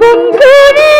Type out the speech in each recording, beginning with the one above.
ஒவ்வொன்று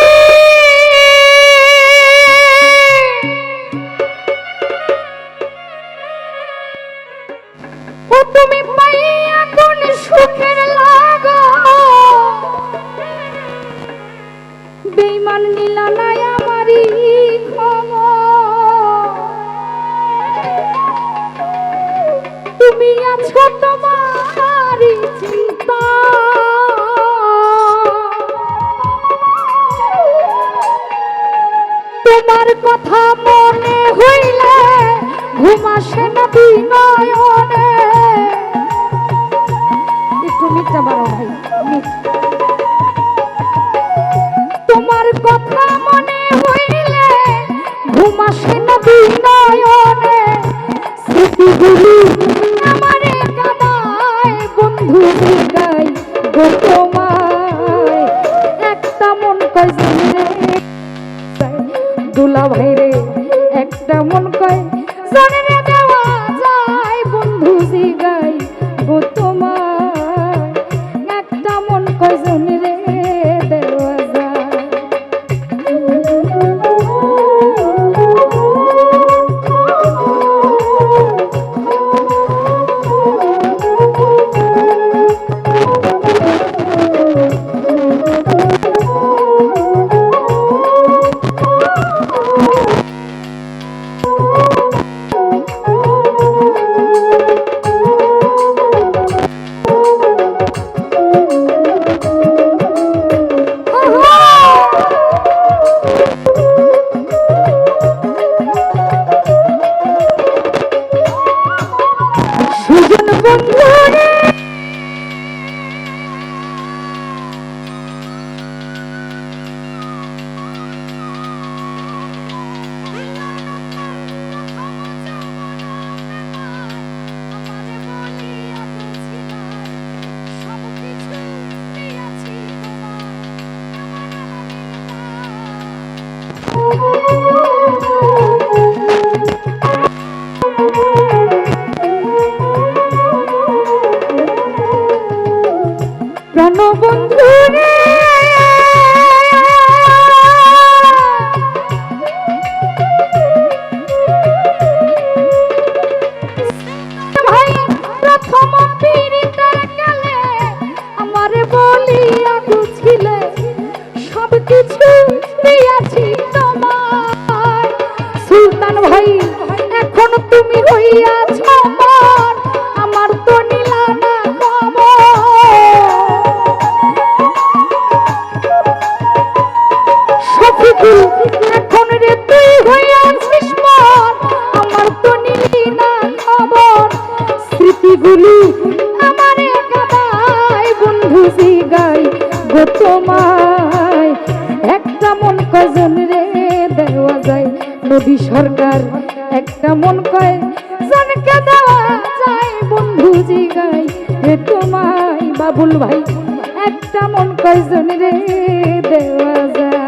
বাঁচি গাই গো তোমায়। একটা মন কজন রে দেওয়া যায়? মোদি সরকার একটা মন কয়, জনকে দেওয়া যায় বন্ধু জি গাই রে তোমায়। বাবুল ভাই, একটা মন কয়জন রে দেওয়া যায়?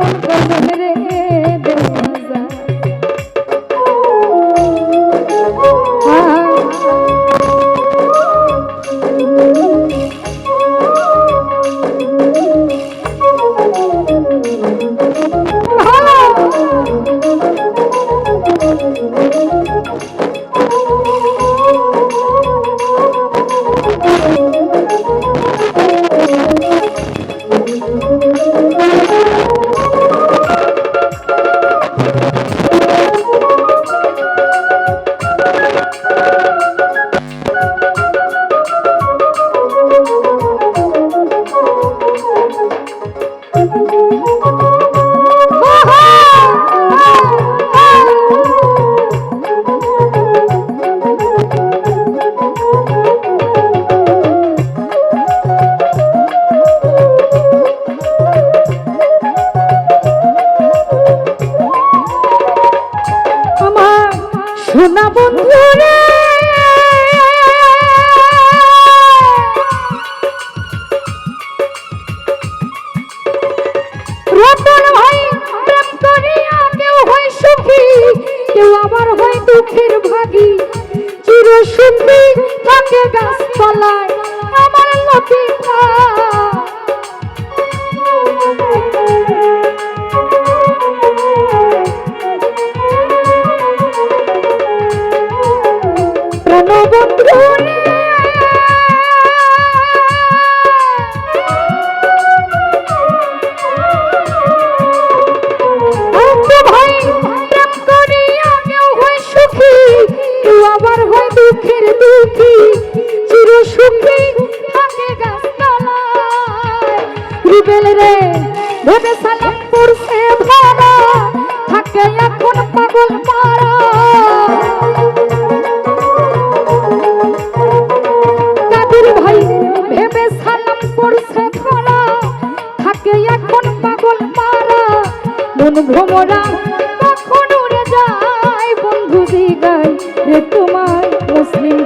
Gracias. মন ভ্রমরা কখন উড়ে যায় বন্ধু দিগাই রে তোমার মুসলিম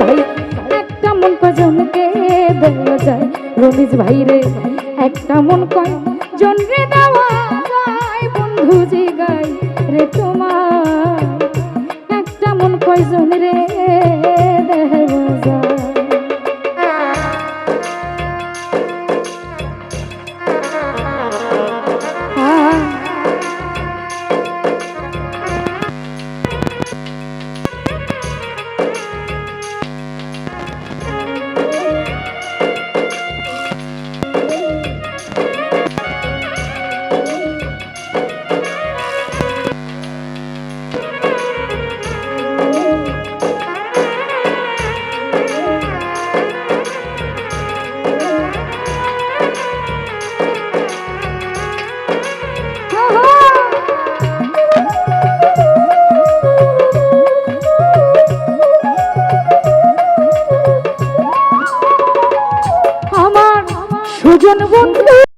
একটা মন কজনকে দেওয়া যায়। রমিজ ভাই রে একটা মন কয় রে